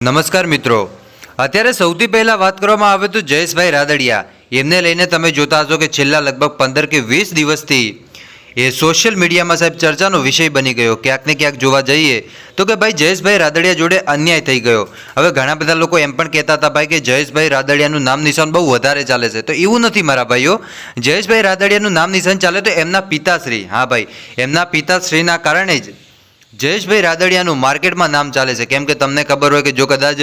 નમસ્કાર મિત્રો. અત્યારે સૌથી પહેલા વાત કરવામાં આવે તો જયેશભાઈ રાદડિયા. એમને લઈને તમે જોતા હશો કે છેલ્લા લગભગ પંદર કે વીસ દિવસથી એ સોશિયલ મીડિયામાં સાહેબ ચર્ચાનો વિષય બની ગયો. ક્યાંક ને ક્યાંક જોવા જઈએ તો કે ભાઈ જયેશભાઈ રાદડિયા જોડે અન્યાય થઈ ગયો. હવે ઘણા બધા લોકો એમ પણ કહેતા હતા ભાઈ કે જયેશભાઈ રાદડિયાનું નામ નિશાન બહુ વધારે ચાલે છે. તો એવું નથી મારા ભાઈઓ. જયેશભાઈ રાદડિયાનું નામ નિશાન ચાલે તો એમના પિતાશ્રી. હા ભાઈ, એમના પિતાશ્રીના કારણે જ જયેશભાઈ રાદડિયાનું માર્કેટમાં નામ ચાલે છે. કેમ કે તમને ખબર હોય કે જો કદાચ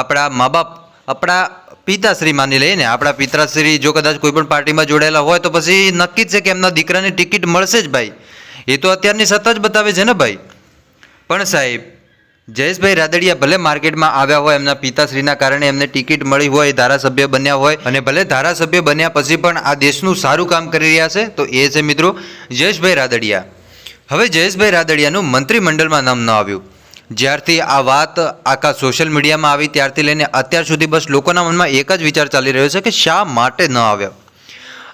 આપણા મા બાપ આપણા પિતાશ્રી માની લઈએ ને, આપણા પિતાશ્રી જો કદાચ કોઈ પણ પાર્ટીમાં જોડાયેલા હોય તો પછી નક્કી જ છે કે એમના દીકરાની ટિકિટ મળશે જ ભાઈ. એ તો અત્યારની સત્તા જ બતાવે છે ને ભાઈ. પણ સાહેબ, જયેશભાઈ રાદડિયા ભલે માર્કેટમાં આવ્યા હોય, એમના પિતાશ્રીના કારણે એમને ટિકિટ મળી હોય, ધારાસભ્ય બન્યા હોય અને ભલે ધારાસભ્ય બન્યા પછી પણ આ દેશનું સારું કામ કરી રહ્યા છે, તો એ છે મિત્રો જયેશભાઈ રાદડિયા. હવે જયેશભાઈ રાદડિયાનું મંત્રીમંડળમાં નામ ન આવ્યું. જ્યારથી આ વાત આખા સોશિયલ મીડિયામાં આવી, ત્યારથી લઈને અત્યાર સુધી બસ લોકોના મનમાં એક જ વિચાર ચાલી રહ્યો છે કે શા માટે ન આવ્યા.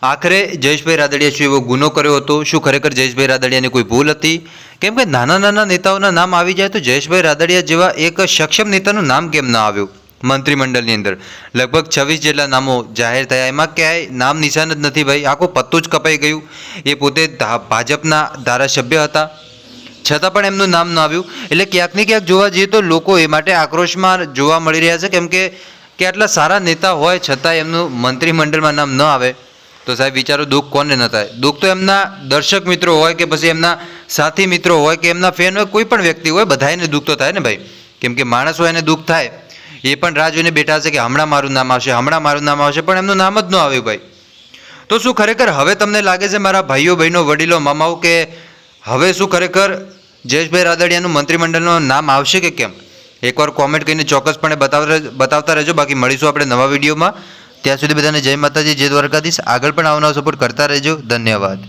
આખરે જયેશભાઈ રાદડિયા શું એવો ગુનો કર્યો હતો? શું ખરેખર જયેશભાઈ રાદડિયાની કોઈ ભૂલ હતી? કેમ કે નાના નાના નેતાઓના નામ આવી જાય તો જયેશભાઈ રાદડિયા જેવા એક સક્ષમ નેતાનું નામ કેમ ન આવ્યું? મંત્રીમંડળની અંદર. લગભગ છવ્વીસ જેટલા નામો જાહેર થયા. એમાં ક્યાંય નામ નિશાન જ નથી ભાઈ. આખું પત્તું જ કપાઈ ગયું. એ પોતે ભાજપના ધારાસભ્ય હતા. છતાં પણ એમનું નામ ન આવ્યું. એટલે ક્યાંક ને ક્યાંક જોવા જઈએ તો લોકો એ માટે આક્રોશમાં જોવા મળી રહ્યા છે. કેમ કે આટલા સારા નેતા હોય છતાં એમનું મંત્રીમંડળમાં નામ ન આવે. તો સાહેબ વિચારો, દુઃખ કોને ન થાય? દુઃખ તો એમના દર્શક મિત્રો હોય કે પછી એમના સાથી મિત્રો હોય કે એમના ફેન હોય, કોઈ પણ વ્યક્તિ હોય બધાને દુઃખ તો થાય ને ભાઈ. કેમ કે માણસ હોય એને દુઃખ થાય. એ પણ રાહ જોઈને બેઠા છે કે હમણાં મારું નામ આવશે, હમણાં મારું નામ આવશે, પણ એમનું નામ જ ન આવ્યું ભાઈ. તો શું ખરેખર હવે તમને લાગે છે મારા ભાઈઓ, બહેનો, વડીલો, મામાઓ કે હવે શું ખરેખર જયેશભાઈ રાદડિયાનું મંત્રીમંડળનું નામ આવશે કે કેમ? એકવાર કોમેન્ટ કરીને ચોક્કસપણે બતાવતા બતાવતા રહેજો. બાકી મળીશું આપણે નવા વિડીયોમાં. ત્યાં સુધી બધાને જય માતાજી, જય દ્વારકાધીશ. આગળ પણ આવનાર સપોર્ટ કરતા રહેજો. ધન્યવાદ.